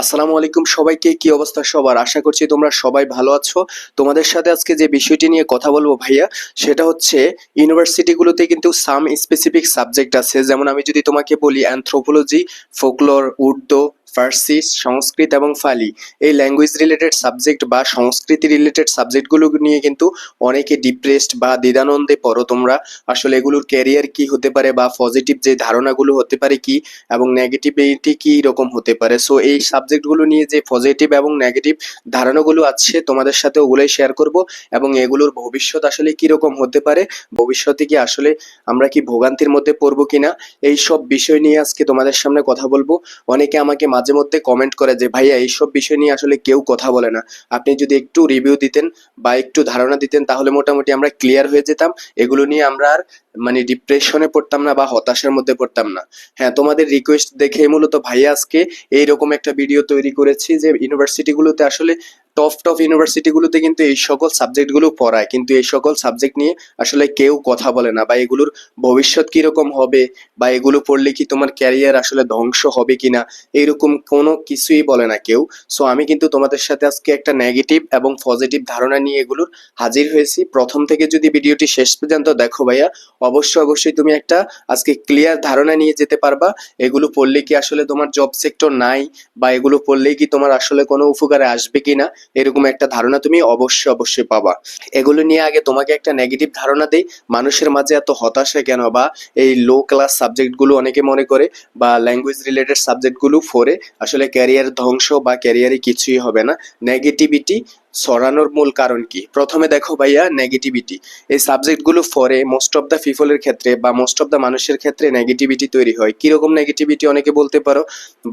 আসসালামু আলাইকুম সবাইকে, কি অবস্থা সবার? আশা করছি তোমরা সবাই ভালো আছো। তোমাদের সাথে আজকে যে বিষয়টি নিয়ে কথা বলব ভাইয়া, সেটা হচ্ছে ইউনিভার্সিটিগুলোতে কিন্তু সাম স্পেসিফিক সাবজেক্ট আছে। যেমন আমি যদি তোমাকে বলি অ্যান্থ্রোপোলজি ফোকলোর উর্দু ফার্সি, সংস্কৃত এবং ফালি। এই ল্যাঙ্গুয়েজ রিলেটেড সাবজেক্ট বা সংস্কৃতি রিলেটেড সাবজেক্টগুলো নিয়ে কিন্তু অনেকে ডিপ্রেসড বা দ্বিধানন্দে পড়ো তোমরা। আসলে এগুলোর ক্যারিয়ার কি হতে পারে বা পজিটিভ যে ধারণাগুলো হতে পারে কি এবং নেগেটিভিটি কি রকম হতে পারে। সো এই সাবজেক্টগুলো নিয়ে যে পজিটিভ এবং নেগেটিভ ধারণাগুলো আছে, তোমাদের সাথে ওগুলোই শেয়ার করব এবং এগুলোর ভবিষ্যৎ আসলে কি রকম হতে পারে, ভবিষ্যতে কি আসলে আমরা কি ভোগান্তির মধ্যে পড়ব কিনা, এই সব বিষয় নিয়ে আজকে তোমাদের সামনে কথা বলব। অনেকে আমাকে মাঝে মধ্যে কমেন্ট করে যে, ভাইয়া, এইসব বিষয় নিয়ে আসলে কেউ কথা বলে না। আপনি যদি একটু রিভিউ দিতেন বা একটু ধারণা দিতেন, তাহলে মোটামুটি আমরা ক্লিয়ার হয়ে যেতাম। এগুলো নিয়ে আমরা আর মানে ডিপ্রেশনে পড়তাম না বা হতাশার মধ্যে পড়তাম না। হ্যাঁ তোমাদের রিকোয়েস্ট দেখে মূলত ভাইয়া আজকে এইরকম একটা ভিডিও তৈরি করেছি যে ইউনিভার্সিটিগুলোতে আসলে টপ টপ ইউনিভার্সিটিগুলোতে কিন্তু এই সকল সাবজেক্টগুলো পড়ায়। কিন্তু এই সকল সাবজেক্ট নিয়ে আসলে কেউ কথা বলে না বা এগুলোর ভবিষ্যৎ কীরকম হবে বা এগুলো পড়লে কি তোমার ক্যারিয়ার আসলে ধ্বংস হবে কিনা, এইরকম কোনো কিছুই বলে না কেউ। সো আমি কিন্তু তোমাদের সাথে আজকে একটা নেগেটিভ এবং পজিটিভ ধারণা নিয়ে এগুলোর হাজির হয়েছি। প্রথম থেকে যদি ভিডিওটি শেষ পর্যন্ত দেখো ভাইয়া, অবশ্যই অবশ্যই তুমি একটা আজকে ক্লিয়ার ধারণা নিয়ে যেতে পারবা। এগুলো পড়লে কি আসলে তোমার জব সেক্টর নাই বা এগুলো পড়লেই কি তোমার আসলে কোনো উপকারে আসবে কিনা এরকম একটা ধারণা তুমি অবশ্যই অবশ্যই পাবা। এগুলো নিয়ে আগে তোমাকে একটা নেগেটিভ ধারণা দেই। মানুষের মাঝে এত হতাশা কেন? বা এই লো ক্লাস সাবজেক্টগুলো অনেকে মনে করে, বা ল্যাঙ্গুয়েজ রিলেটেড সাবজেক্টগুলো ফোরে। আসলে ক্যারিয়ার ধ্বংস বা ক্যারিয়ারে কিছুই হবে না। নেগেটিভিটি ছড়ানোর মূল কারণ কি? প্রথমে দেখো ভাইয়া নেগেটিভিটি এই সাবজেক্টগুলো ফরে মোস্ট অফ দ্য পিপলের ক্ষেত্রে বা মোস্ট অফ দ্য মানুষের ক্ষেত্রে নেগেটিভিটি তৈরি হয়। কীরকম নেগেটিভিটি অনেকে বলতে পারো?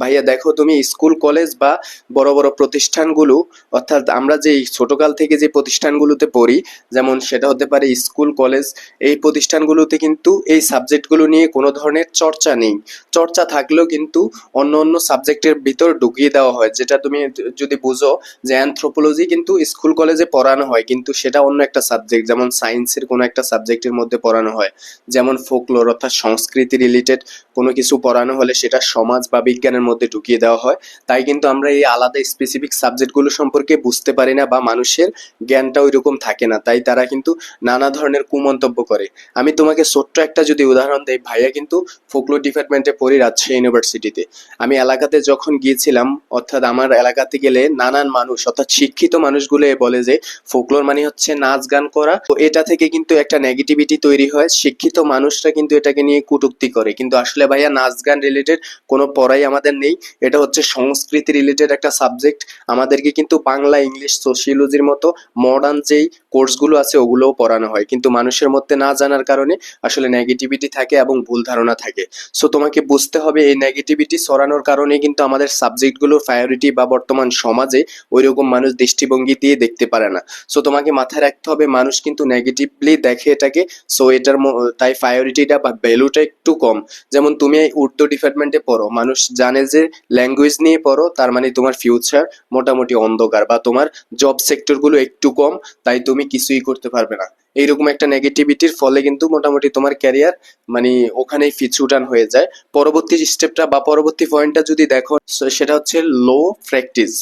ভাইয়া দেখো তুমি স্কুল কলেজ বা বড় বড় প্রতিষ্ঠানগুলো, অর্থাৎ আমরা যে ছোটকাল থেকে যে প্রতিষ্ঠানগুলোতে পড়ি, যেমন সেটা হতে পারে স্কুল কলেজ এই প্রতিষ্ঠানগুলোতে কিন্তু এই সাবজেক্টগুলো নিয়ে কোনো ধরনের চর্চা নেই। চর্চা থাকলেও কিন্তু অন্য অন্য সাবজেক্টের ভিতর ঢুকিয়ে দেওয়া হয়। যেটা তুমি যদি বুঝো যে অ্যানথ্রোপোলজি কিন্তু স্কুল কলেজে পড়ানো হয়, কিন্তু সেটা অন্য একটা সাবজেক্ট যেমন সায়েন্সের কোনো একটা সাবজেক্টের মধ্যে পড়ানো হয়। যেমন ফোকলোর অর্থাৎ সংস্কৃতি রিলেটেড কোনো কিছু পড়ানো হলে সেটা সমাজ বা বিজ্ঞানের মধ্যে ঢুকিয়ে দেওয়া হয়। তাই কিন্তু আমরা এই আলাদা স্পেসিফিক সাবজেক্টগুলো সম্পর্কে বুঝতে পারি না বা মানুষের জ্ঞানটা ওই রকম থাকে না। তাই তারা কিন্তু নানা ধরনের কুমন্তব্য করে। আমি তোমাকে ছোট্ট একটা যদি উদাহরণ দেই, ভাইয়া কিন্তু ফোকলোর ডিপার্টমেন্টে পড়ি রাজশাহী ইউনিভার্সিটিতে আমি এলাকাতে যখন গিয়েছিলাম, অর্থাৎ আমার এলাকাতে গেলে নানান মানুষ, অর্থাৎ শিক্ষিত মানুষগুলো বলে যে, ফোকলোর মানে হচ্ছে নাচ গান করা। তো এটা থেকে কিন্তু একটা নেগেটিভিটি তৈরি হয়। শিক্ষিত মানুষরা কিন্তু এটাকে নিয়ে কুটুক্তি করে। কিন্তু আসলে ভাইয়া, নাচ গান রিলেটেড কোনো পড়াই আমাদের নেই। এটা হচ্ছে সংস্কৃতি রিলেটেড একটা সাবজেক্ট আমাদেরকে কিন্তু বাংলা, ইংলিশ সোশিয়োলজির মতো মডার্ন যেই কোর্সগুলো আছে, ওগুলোও পড়ানো হয়। কিন্তু মানুষের মধ্যে না জানার কারণে আসলে নেগেটিভিটি থাকে এবং ভুল ধারণা থাকে। সো তোমাকে বুঝতে হবে, এই নেগেটিভিটি ছড়ানোর কারণে কিন্তু আমাদের সাবজেক্টগুলোর প্রায়োরিটি বা বর্তমান সমাজে ওইরকম মানুষ দৃষ্টিভঙ্গি দিয়ে দেখতে পারে না। সো তোমাকে মাথায় রাখতে হবে, মানুষ কিন্তু নেগেটিভলি দেখে এটাকে সো এটার তাই প্রায়োরিটিটা বা ভ্যালুটা একটু কম। যেমন তুমি এই উর্দু ডিপার্টমেন্টে পড়ো, মানুষ জানে যে ল্যাঙ্গুয়েজ নিয়ে পড়ো, তার মানে তোমার ফিউচার মোটামুটি অন্ধকার বা তোমার জব সেক্টরগুলো একটু কম, তাই তুমি কিছুই করতে পারবে না। এইরকম একটা নেগেটিভিটির ফলে কিন্তু মোটামুটি তোমার ক্যারিয়ার মানে ওখানেই ফিচুটান হয়ে যায়। পরবর্তী স্টেপটা বা পরবর্তী পয়েন্টটা যদি দেখো সেটা হচ্ছে law practice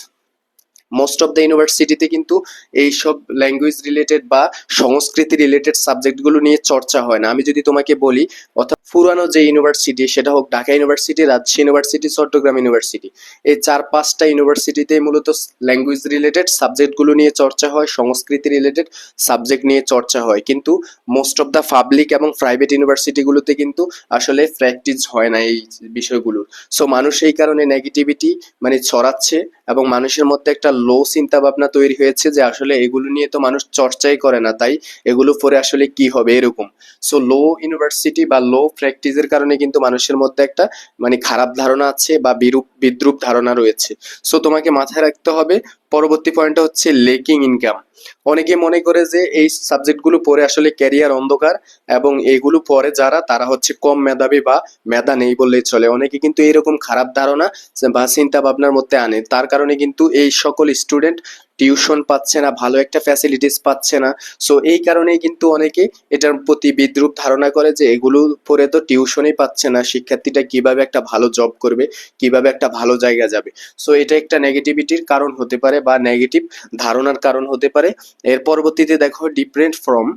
most of the ইউনিভার্সিটিতে কিন্তু এইসব ল্যাঙ্গুয়েজ রিলেটেড বা সংস্কৃতি রিলেটেড সাবজেক্টগুলো নিয়ে চর্চা হয় না। আমি যদি তোমাকে বলি, অর্থাৎ পুরানো যে ইউনিভার্সিটি, সেটা হোক Dhaka university, Rajshahi university, Chattogram university, এই চার পাঁচটা ইউনিভার্সিটিতে মূলত ল্যাঙ্গুয়েজ রিলেটেড সাবজেক্টগুলো নিয়ে চর্চা হয়, সংস্কৃতি রিলেটেড সাবজেক্ট নিয়ে চর্চা হয়। কিন্তু মোস্ট অফ দ্য পাবলিক এবং প্রাইভেট ইউনিভার্সিটিগুলোতে কিন্তু আসলে প্র্যাকটিস হয় না এই বিষয়গুলোর। সো মানুষ এই কারণে নেগেটিভিটি মানে ছড়াচ্ছে এবং মানুষের মধ্যে একটা লো চিন্তা ভাবনা তৈরি হয়েছে যে আসলে এগুলো নিয়ে তো মানুষ চর্চাই করে না, তাই এগুলো পরে আসলে কি হবে এরকম। সো লো ইউনিভার্সিটি বা লো প্র্যাকটিসের কারণে কিন্তু মানুষের মধ্যে একটা মানে খারাপ ধারণা আছে বা বিরূপ, বিদ্রুপ ধারণা রয়েছে। সো তোমাকে মাথায় রাখতে হবে, পরবর্তী পয়েন্টটা হচ্ছে লেকিং ইনকাম অনেকে মনে করে যে এই সাবজেক্টগুলো পড়ে আসলে ক্যারিয়ার অন্ধকার এবং এইগুলো পড়ে যারা, তারা হচ্ছে কম মেধাবী বা মেধা নেই বললেই চলে। অনেকে কিন্তু এরকম খারাপ ধারণা বা চিন্তা ভাবনার মধ্যে আনে। তার কারণে কিন্তু এই সকল স্টুডেন্ট টিউশন পাচ্ছে না, ভালো একটা ফ্যাসিলিটিস পাচ্ছে না। সো এই কারণেই কিন্তু অনেকে এটার প্রতি বিদ্রুপ ধারণা করে যে এগুলো পরে তো টিউশনই পাচ্ছে না। শিক্ষার্থীটা কীভাবে একটা ভালো জব করবে, কীভাবে একটা ভালো জায়গা যাবে। সো এটা একটা নেগেটিভিটির কারণ হতে পারে বা নেগেটিভ ধারণার কারণ হতে পারে। এর পরবর্তীতে দেখো ডিফারেন্ট ফ্রম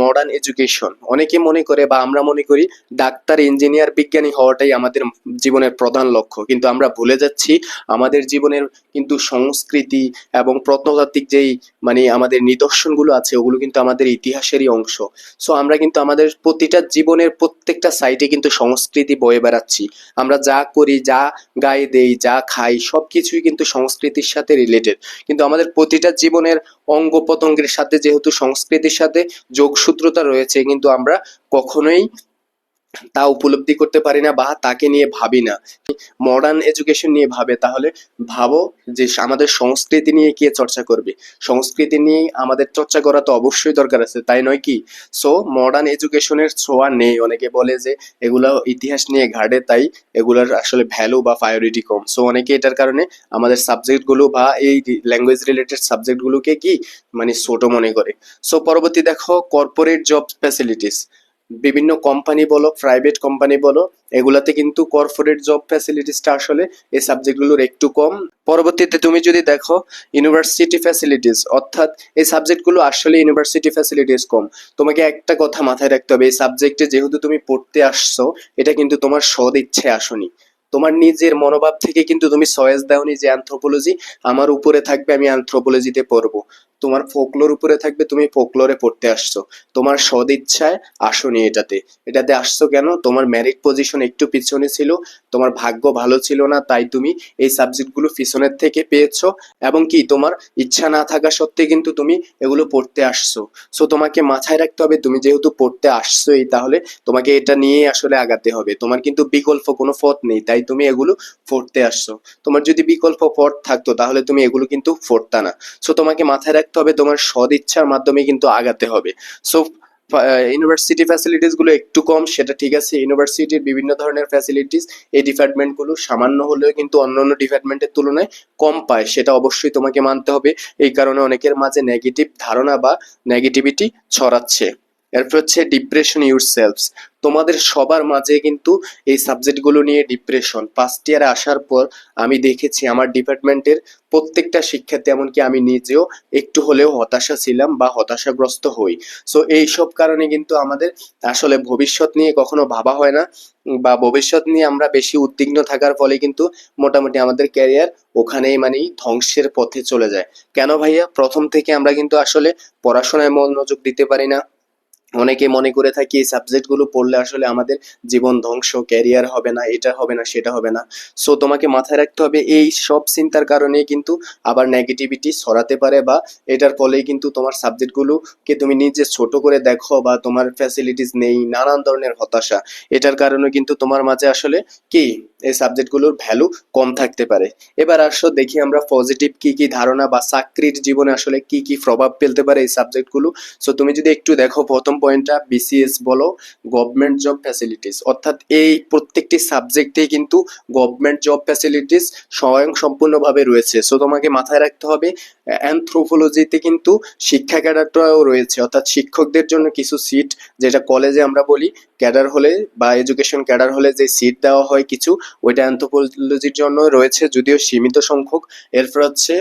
মডার্ন এডুকেশন অনেকে মনে করে বা আমরা মনে করি ডাক্তার ইঞ্জিনিয়ার বিজ্ঞানী হওয়াটাই আমাদের জীবনের প্রধান লক্ষ্য। কিন্তু আমরা ভুলে যাচ্ছি, আমাদের জীবনের কিন্তু সংস্কৃতি এবং প্রত্নতাত্ত্বিক যেই মানে আমাদের নিদর্শনগুলো আছে, ওগুলো কিন্তু আমাদের ইতিহাসেরই অংশ। সো আমরা কিন্তু আমাদের প্রতিটা জীবনের প্রত্যেকটা সাইটে কিন্তু সংস্কৃতি বয়ে বেড়াচ্ছি। আমরা যা করি, যা গায়ে দেই, যা খাই সব কিছুই কিন্তু সংস্কৃতির সাথে রিলেটেড কিন্তু আমাদের প্রতিটা জীবনের অঙ্গ পতঙ্গের সাথে যেহেতু সংস্কৃতির সাথে যোগসূত্রতা রয়েছে কিন্তু আমরা কখনোই তা উপলব্ধি করতে পারি না বা তাকে নিয়ে ভাবি না। মডার্ন এডুকেশন নিয়ে ভাবে, তাহলে ভাবো যে আমাদের সংস্কৃতি নিয়ে কে চর্চা করবে। সংস্কৃতি নিয়ে আমাদের চর্চা করা তো অবশ্যই দরকার আছে, তাই নয় কি? সো মডার্ন এডুকেশনের ছোঁয়া নেই। অনেকে বলে যে এগুলো ইতিহাস নিয়ে ঘাটে, তাই এগুলোর আসলে ভ্যালু বা প্রায়োরিটি কম। সো অনেকে এটার কারণে আমাদের সাবজেক্টগুলো বা এই ল্যাঙ্গুয়েজ রিলেটেড সাবজেক্টগুলোকে কি? মানে ছোট মনে করে। সো পরবর্তী দেখো কর্পোরেট জব ফ্যাসিলিটিস বিভিন্ন কোম্পানি বলো প্রাইভেট কোম্পানি বলো, এগুলাতে কিন্তু কর্পোরেট জব ফ্যাসিলিটিসটা আসলে এই সাবজেক্টগুলোর একটু কম। পরবর্তীতে তুমি যদি দেখো ইউনিভার্সিটি ফ্যাসিলিটিস অর্থাৎ এই সাবজেক্টগুলো আসলে ইউনিভার্সিটি ফ্যাসিলিটিস কম। তোমাকে একটা কথা মাথায় রাখতে হবে, এই সাবজেক্টে যেহেতু তুমি পড়তে আসছো, এটা কিন্তু তোমার সদ ইচ্ছে আসনি। তোমার নিজের মনোভাব থেকে কিন্তু তুমি চয়েস দাওনি যে অ্যানথ্রোপোলজি আমার উপরে থাকবে, আমি অ্যানথ্রোপোলজিতে পড়ব। তোমার ফোকলোর উপরে থাকবে, তুমি ফোকলোরে পড়তে আসছো। তোমার সদিচ্ছায় আসনি এটাতে। এটাতে আসছো কেন? তোমার ম্যারিট পজিশন একটু পিছনে ছিল, তোমার ভাগ্য ভালো ছিল না, তাই তুমি এই সাবজেক্টগুলো পিছনের থেকে পেয়েছ। এবং কি, তোমার ইচ্ছা না থাকা সত্ত্বে কিন্তু তুমি এগুলো পড়তে আসছো। সো তোমাকে মাথায় রাখতে হবে, তুমি যেহেতু পড়তে আসছোই, তাহলে তোমাকে এটা নিয়ে আসলে আগাতে হবে। তোমার কিন্তু বিকল্প কোনো পথ নেই, তাই তুমি এগুলো পড়তে আসছো। তোমার যদি বিকল্প পথ থাকতো, তাহলে তুমি এগুলো কিন্তু পড়তা না। সো তোমাকে মাথায় রাখতে হবে, তোমার সদ ইচ্ছার মাধ্যমে কিন্তু আগাতে হবে। সো ইউনিভার্সিটি ফ্যাসিলিটিসগুলো একটু কম, সেটা ঠিক আছে। ইউনিভার্সিটির বিভিন্ন ধরনের ফ্যাসিলিটিস এই ডিপার্টমেন্টগুলো সামান্য হলেও কিন্তু অন্যান্য ডিপার্টমেন্টের তুলনায় কম পায়, সেটা অবশ্যই তোমাকে মানতে হবে। এই কারণে অনেকের মাঝে নেগেটিভ ধারণা বা নেগেটিভিটি ছড়াচ্ছে। এরপর হচ্ছে ডিপ্রেশন ইউর সেলফস তোমাদের সবার মাঝে কিন্তু এই সাবজেক্টগুলো নিয়ে ডিপ্রেশন ফার্স্ট ইয়ারে আসার পর আমি দেখেছি আমার ডিপার্টমেন্টের প্রত্যেকটা শিক্ষার্থী, এমনকি আমি নিজেও একটু হলেও হতাশা ছিলাম বা হতাশাগ্রস্ত হই। সো এই সব কারণে কিন্তু আমাদের আসলে ভবিষ্যৎ নিয়ে কখনো ভাবা হয় না বা ভবিষ্যৎ নিয়ে আমরা বেশি উদ্বিগ্ন থাকার ফলে কিন্তু মোটামুটি আমাদের ক্যারিয়ার ওখানেই মানেই ধ্বংসের পথে চলে যায়। কেন ভাইয়া? প্রথম থেকে আমরা কিন্তু আসলে পড়াশোনায় মনোযোগ দিতে পারি না। অনেকে মনে করে থাকি এই সাবজেক্টগুলো পড়লে আসলে আমাদের জীবন ধ্বংস ক্যারিয়ার হবে না, এটা হবে না, সেটা হবে না। সো তোমাকে মাথায় রাখতে হবে, এই সব চিন্তার কারণে কিন্তু আবার নেগেটিভিটি ছড়াতে পারে বা এটার ফলেই কিন্তু তোমার সাবজেক্টগুলোকে তুমি নিজে ছোট করে দেখো বা তোমার ফ্যাসিলিটিস নেই, নানান ধরনের হতাশা। এটার কারণে কিন্তু তোমার মাঝে আসলে কি? এই সাবজেক্টগুলোর ভ্যালু কম থাকতে পারে। এবার আসো, দেখি আমরা পজিটিভ কি কি ধারণা বা চাকরির জীবনে আসলে কি কি প্রভাব ফেলতে পারে এই সাবজেক্টগুলো সো তুমি যদি একটু দেখো, প্রথম পয়েন্টটা বিসিএস বলো গভর্নমেন্ট জব ফ্যাসিলিটিস অর্থাৎ এই প্রত্যেকটি সাবজেক্টেই কিন্তু গভর্নমেন্ট জব ফ্যাসিলিটিস স্বয়ং সম্পূর্ণভাবে রয়েছে। সো তোমাকে মাথায় রাখতে হবে অ্যানথ্রোপোলজিতে কিন্তু শিক্ষা ক্যাডারটাও রয়েছে। অর্থাৎ শিক্ষকদের জন্য কিছু সিট যেটা কলেজে আমরা বলি ক্যাডার হলে বা এডুকেশন ক্যাডার হলে যে সিট দেওয়া হয় কিছু, ওইটা অ্যানথ্রোপোলজির জন্য রয়েছে যদিও সীমিত সংখ্যক। এরপর হচ্ছে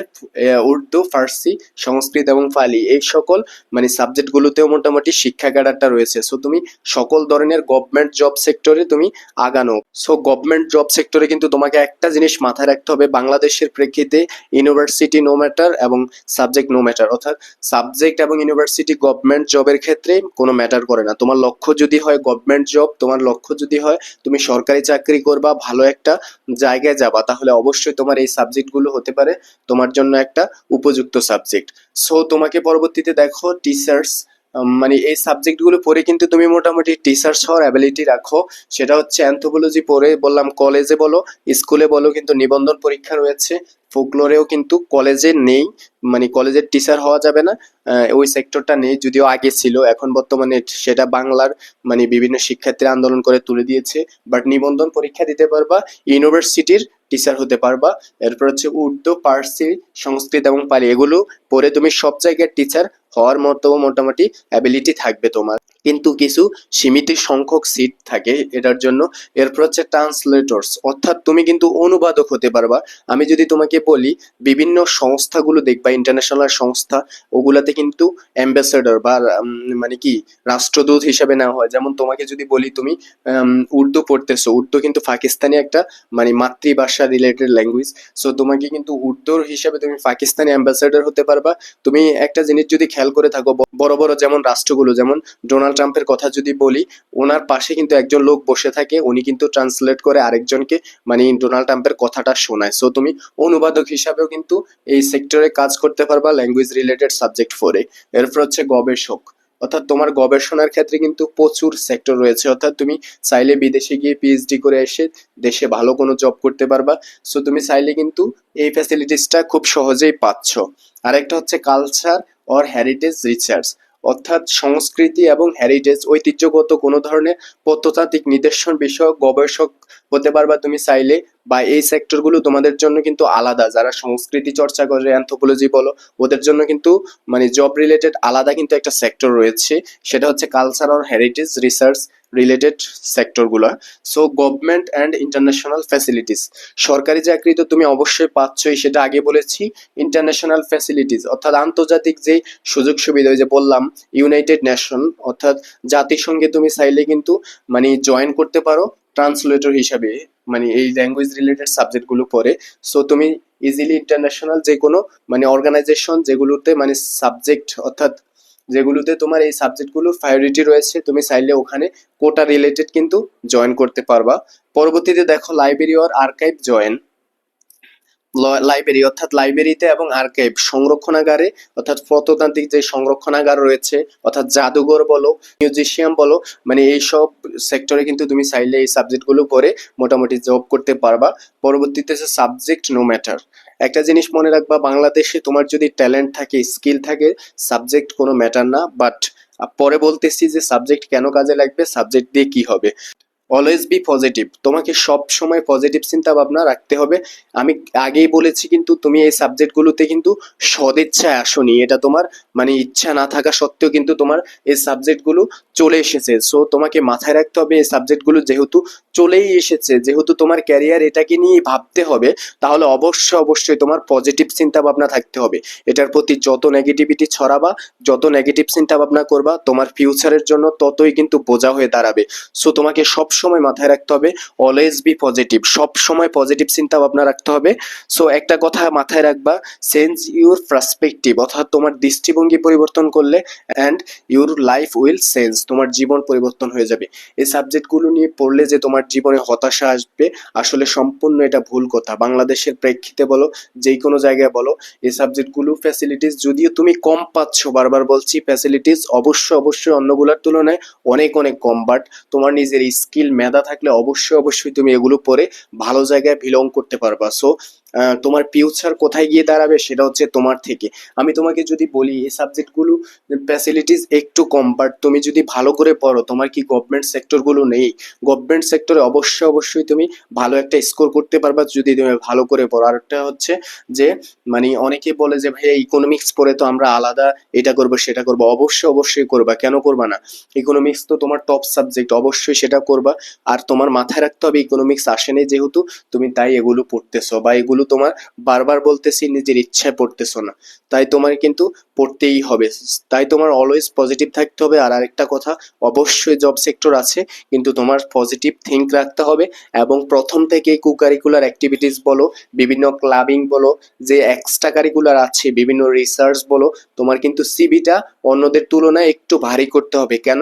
উর্দু, ফার্সি, সংস্কৃত এবং ফালি। এই সকল মানে সাবজেক্টগুলোতেও মোটামুটি শিক্ষা ক্যাডারটা রয়েছে। সো তুমি সকল ধরনের গভর্নমেন্ট জব সেক্টরে তুমি আগানো। সো গভর্নমেন্ট জব সেক্টরে কিন্তু তোমাকে একটা জিনিস মাথায় রাখতে হবে, বাংলাদেশের প্রেক্ষিতে ইউনিভার্সিটি নো ম্যাটার এবং সাবজেক্ট নো ম্যাটার অর্থাৎ সাবজেক্ট এবং ইউনিভার্সিটি গভর্নমেন্ট জবের ক্ষেত্রে কোনো ম্যাটার করে না। তোমার লক্ষ্য যদি হয় গভর্নমেন্ট জব তোমার লক্ষ্য যদি হয়, তুমি সরকারি চাকরি করবা, ভালো একটা জায়গায় যাবা। তাহলে অবশ্যই তোমার এই সাবজেক্টগুলো হতে পারে, তোমার জন্য একটা উপযুক্ত সাবজেক্ট সো তোমাকে পরবর্তীতে দেখো টিচার্স মানে এই সাবজেক্টগুলো পড়ে কিন্তু তুমি মোটামুটি টিচার্স হওয়ার অ্যাবিলিটি রাখো। সেটা হচ্ছে অ্যান্থোপোলজি পড়ে বললাম কলেজে বলো স্কুলে বলো, কিন্তু নিবন্ধন পরীক্ষা রয়েছে। ফোকলোরেও কিন্তু কলেজে নেই মানে কলেজের টিচার হওয়া যাবে না। ওই সেক্টরটা নেই, যদিও আগে ছিল, এখন বর্তমানে সেটা বাংলার মানে বিভিন্ন শিক্ষার্থীরা আন্দোলন করে তুলে দিয়েছে। বাট নিবন্ধন পরীক্ষা দিতে পারবা, ইউনিভার্সিটির টিচার হতে পারবা। এরপর হচ্ছে উর্দু, পার্সি, সংস্কৃত এবং পালি, এগুলো পরে তুমি সব জায়গায় টিচার হওয়ার মতো মোটামুটি অ্যাবিলিটি থাকবে তোমার। কিন্তু কিছু সীমিত সংখ্যক সিট থাকে এটার জন্য। এরপর হচ্ছে ট্রান্সলেটরস অর্থাৎ তুমি কিন্তু অনুবাদক হতে পারবা। আমি যদি তোমাকে বলি, বিভিন্ন সংস্থাগুলো দেখবা ইন্টারন্যাশনাল সংস্থা, ওগুলাতে কিন্তু অ্যাম্বাসেডর বা মানে কি, রাষ্ট্রদূত হিসেবে নেওয়া হয়। যেমন তোমাকে যদি বলি তুমি উর্দু পড়তেছো। উর্দু কিন্তু পাকিস্তানি একটা মানে মাতৃভাষা রিলেটেড ল্যাঙ্গুয়েজ সো তোমাকে কিন্তু উর্দুর হিসাবে তুমি পাকিস্তানি অ্যাম্বাসেডর হতে পারবা। তুমি একটা জিনিস যদি খেয়াল করে থাকো বড় বড় যেমন রাষ্ট্রগুলো, যেমন ডোনাল্ড ট্রাম্পের কথা যদি বলি, ওনার পাশে কিন্তু একজন লোক বসে থাকে, উনি কিন্তু ট্রান্সলেট করে আরেকজনকে মানে ডোনাল্ড ট্রাম্পের কথাটা শোনায়। সো তুমি অনুবাদক হিসাবেও কিন্তু এই সেক্টরে কাজ করতে পারবা ল্যাঙ্গুয়েজ রিলেটেড সাবজেক্ট ফোরে এরপর হচ্ছে গবেষক। অর্থাৎ তোমার গবেষণার ক্ষেত্রে কিন্তু প্রচুর সেক্টর রয়েছে। অর্থাৎ তুমি চাইলে বিদেশে গিয়ে পিএইচডি করে এসে দেশে ভালো কোনো জব করতে পারবা। সো তুমি চাইলে কিন্তু এই ফ্যাসিলিটিসটা খুব সহজেই পাচ্ছ। আরেকটা হচ্ছে কালচার অর হ্যারিটেজ রিসার্চ অর্থাৎ সংস্কৃতি এবং হ্যারিটেজ ঐতিহ্যগত কোনো ধরনের প্রত্নতাত্ত্বিক নিদর্শন বিষয়ক, গবেষক হতে পারবা তুমি চাইলে, বা এই সেক্টরগুলো তোমাদের জন্য কিন্তু আলাদা। যারা সংস্কৃতি চর্চা করে অ্যান্থোপোলজি বলো, ওদের জন্য কিন্তু মানে জব রিলেটেড আলাদা কিন্তু একটা সেক্টর রয়েছে। সেটা হচ্ছে culture or heritage research related সেক্টরগুলো so government and international facilities সরকারি চাকরি তো তুমি অবশ্যই পাচ্ছই, সেটা আগে বলেছি। ইন্টারন্যাশনাল ফ্যাসিলিটিস অর্থাৎ আন্তর্জাতিক যে সুযোগ সুবিধা যে বললাম ইউনাইটেড নেশন অর্থাৎ জাতিসংঘে তুমি চাইলে কিন্তু মানে জয়েন করতে পারো ট্রান্সলেটর হিসাবে মানে এই ল্যাঙ্গুয়েজ রিলেটেড সাবজেক্টগুলো পড়ে। সো তুমি ইজিলি ইন্টারন্যাশনাল যে কোনো মানে অর্গানাইজেশন যেগুলোতে মানে সাবজেক্ট অর্থাৎ যেগুলোতে তোমার এই সাবজেক্টগুলো প্রায়োরিটি রয়েছে, তুমি চাইলে ওখানে কোটা রিলেটেড কিন্তু জয়েন করতে পারবা। পরবর্তীতে দেখো library or archive join library অর্থাৎ লাইব্রেরিতে এবং আর্কাইভ সংরক্ষণাগারে অর্থাৎ প্রত্নতান্ত্রিক যে সংরক্ষণাগার রয়েছে, অর্থাৎ জাদুঘর বলো মিউজিশিয়াম বলো মানে এইসব সেক্টরে কিন্তু তুমি চাইলে এই সাবজেক্টগুলো পড়ে মোটামুটি জব করতে পারবা। পরবর্তীতে সাবজেক্ট নো ম্যাটার একটা জিনিস মনে রাখবা, বাংলাদেশে তোমার যদি ট্যালেন্ট থাকে স্কিল থাকে সাবজেক্ট কোনো ম্যাটার না বাট পরে বলতেছি যে সাবজেক্ট কেন কাজে লাগবে সাবজেক্ট দিয়ে কি হবে? অলওয়েজ বি পজিটিভ তোমাকে সব সময় পজিটিভ চিন্তা ভাবনা রাখতে হবে। আমি আগেই বলেছি কিন্তু তুমি এই সাবজেক্টগুলোতে কিন্তু সদিচ্ছায় আসনি। এটা তোমার মানে ইচ্ছা না থাকা সত্ত্বেও কিন্তু তোমার এই সাবজেক্টগুলো চলে এসেছে। সো তোমাকে মাথায় রাখতে হবে এই সাবজেক্টগুলো যেহেতু চলেই এসেছে। যেহেতু তোমার ক্যারিয়ার এটাকে নিয়ে ভাবতে হবে, তাহলে অবশ্যই অবশ্যই তোমার পজিটিভ চিন্তা ভাবনা থাকতে হবে। এটার প্রতি যত নেগেটিভিটি ছড়াবা, যত নেগেটিভ চিন্তা ভাবনা করবা, তোমার ফিউচারের জন্য ততই কিন্তু বোঝা হয়ে দাঁড়াবে। সো তোমাকে সব সময় মাথায় রাখতে হবে অলওয়েজ বি পজিটিভ সব সময় পজিটিভ চিন্তা ভাবনা রাখতে হবে। সো একটা কথা মাথায় রাখবা চেঞ্জ ইউর পার্সপেক্টিভ অর্থাৎ তোমার দৃষ্টিভঙ্গি পরিবর্তন করলে and your life will change তোমার জীবন পরিবর্তন হয়ে যাবে। এই সাবজেক্টগুলো নিয়ে পড়লে যে তোমার জীবনে হতাশা আসবে, আসলে সম্পূর্ণ এটা ভুল কথা। বাংলাদেশের প্রেক্ষিতে বলো যেই কোনো জায়গায় বলো, এই সাবজেক্টগুলো ফ্যাসিলিটিস যদিও তুমি কম পাচ্ছ, বারবার বলছি ফ্যাসিলিটিস অবশ্যই অবশ্যই অন্যগুলোর তুলনায় অনেক অনেক কম। বাট তোমার নিজের স্কিল মেধা থাকলে অবশ্যই অবশ্যই তুমি এগুলো পরে ভালো জায়গায় বিলং করতে পারবা। সো তোমার ফিউচার কোথায় গিয়ে দাঁড়াবে সেটা হচ্ছে তোমার থেকে। আমি তোমাকে যদি বলি, এই সাবজেক্টগুলো ফ্যাসিলিটিস একটু কম বাট তুমি যদি ভালো করে পড়ো, তোমার কি গভর্নমেন্ট সেক্টরগুলো নেই? গভর্নমেন্ট সেক্টরে অবশ্যই অবশ্যই তুমি ভালো একটা স্কোর করতে পারবা যদি তুমি ভালো করে পড়ো। আরেকটা হচ্ছে যে মানে অনেকে বলে যে, ভাইয়া ইকোনমিক্স পড়ে তো আমরা আলাদা, এটা করব, সেটা করব। অবশ্যই অবশ্যই করবা। কেন করবা না? ইকোনমিক্স তো তোমার টপ সাবজেক্ট অবশ্যই সেটা করবা। আর তোমার মাথায় রাখতে হবে ইকোনমিক্স আসেনি যেহেতু, তুমি তাই এগুলো পড়তেছো বা এগুলো তোমার বারবার বলতেছি, নিজের ইচ্ছায় পড়তেছো না। তাই তোমার কিন্তু পড়তেই হবে। তাই তোমার অলওয়েজ পজিটিভ থাকতে হবে। আর আরেকটা কথা, অবশ্যই জব সেক্টর আছে, কিন্তু তোমার পজিটিভ থিঙ্ক রাখতে হবে। এবং প্রথম থেকে কুকারিকুলার অ্যাক্টিভিটিস বলো, বিভিন্ন ক্লাবিং বলো, যে এক্সট্রা কারিকুলার আছে, বিভিন্ন রিসার্চ বলো, তোমার কিন্তু সিবিটা অন্যদের তুলনায় একটু ভারী করতে হবে। কেন?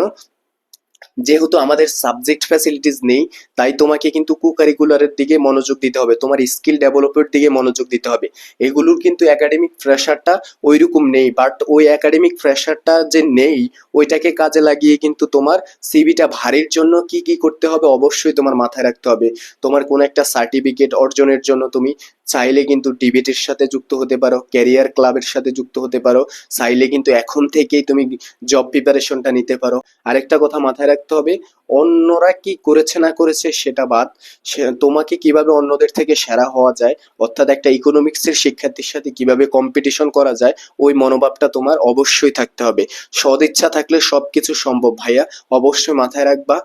যেহেতু আমাদের সাবজেক্ট ফ্যাসিলিটিস নেই, তাই তোমাকে কিন্তু কো কারিকুলারের দিকে মনোযোগ দিতে হবে, তোমার স্কিল ডেভেলপের দিকে মনোযোগ দিতে হবে। এগুলোর কিন্তু একাডেমিক প্রেশারটা ওইরকম নেই বাট ওই একাডেমিক প্রেশারটা যে নেই, ওইটাকে কাজে লাগিয়ে কিন্তু তোমার সিভিটা ভারীর জন্য কি কি করতে হবে, অবশ্যই তোমার মাথায় রাখতে হবে। তোমার কোনো একটা সার্টিফিকেট অর্জনের জন্য তুমি চাইলে কিন্তু ডিবেটের সাথে যুক্ত হতে পারো, ক্যারিয়ার ক্লাবের সাথে যুক্ত হতে পারো, চাইলে কিন্তু এখন থেকেই তুমি জব প্রিপারেশনটা নিতে পারো। আরেকটা কথা মাথায় রাখতে হবে, অন্যরা কি করেছে না করেছে সেটা বাদ তোমাকে কীভাবে অন্যদের থেকে সেরা হওয়া যায়, অর্থাৎ একটা ইকোনমিক্সের শিক্ষার্থীর সাথে কীভাবে কম্পিটিশন করা যায়, ওই মনোভাবটা তোমার অবশ্যই থাকতে হবে। সদিচ্ছা থাকলে সবকিছু সম্ভব ভাইয়া, অবশ্যই মাথায় রাখবা।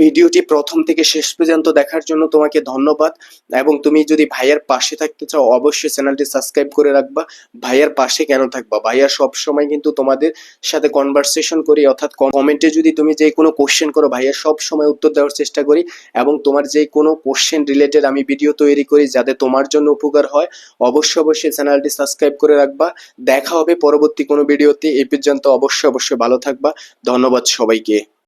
ভিডিওটি প্রথম থেকে শেষ পর্যন্ত দেখার জন্য তোমাকে ধন্যবাদ। এবং তুমি যদি ভাইয়ার পাশে থাকতে চাও, অবশ্যই চ্যানেলটি সাবস্ক্রাইব করে রাখবা। ভাইয়ার পাশে কেন থাকবা? ভাইয়া সব সময় কিন্তু তোমাদের সাথে কনভারসেশন করি, অর্থাৎ কমেন্টে যদি তুমি যে কোনো কোশ্চেন করো, ভাইয়া সব সময় উত্তর দেওয়ার চেষ্টা করি। এবং তোমার যে কোনো কোশ্চেন রিলেটেড আমি ভিডিও তৈরি করি যাতে তোমার জন্য উপকার হয়, অবশ্যই অবশ্যই চ্যানেলটি সাবস্ক্রাইব করে রাখবা। দেখা হবে পরবর্তী কোনো ভিডিওতে এই পর্যন্ত অবশ্যই অবশ্যই ভালো থাকবা। ধন্যবাদ সবাইকে।